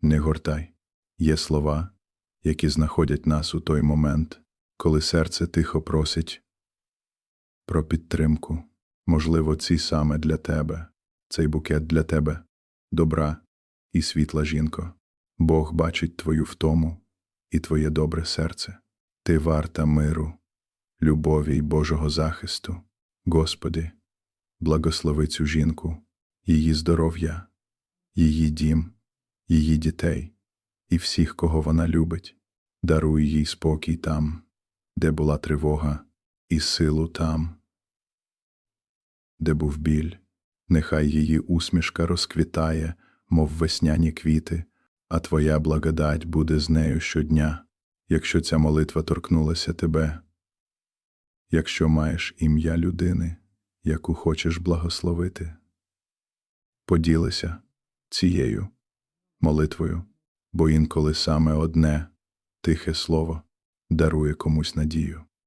не гортай. Є слова, які знаходять нас у той момент, коли серце тихо просить про підтримку. Можливо, ці саме для тебе, цей букет для тебе, добра і світла жінко. Бог бачить твою втому і твоє добре серце. Ти варта миру, любові й Божого захисту. Господи, благослови цю жінку, її здоров'я, її дім, її дітей і всіх, кого вона любить. Даруй їй спокій там, де була тривога, і силу там, де був біль. Нехай її усмішка розквітає, мов весняні квіти, а твоя благодать буде з нею щодня, якщо ця молитва торкнулася тебе, якщо маєш ім'я людини, яку хочеш благословити. Поділися цією молитвою, бо інколи саме одне тихе слово дарує комусь надію.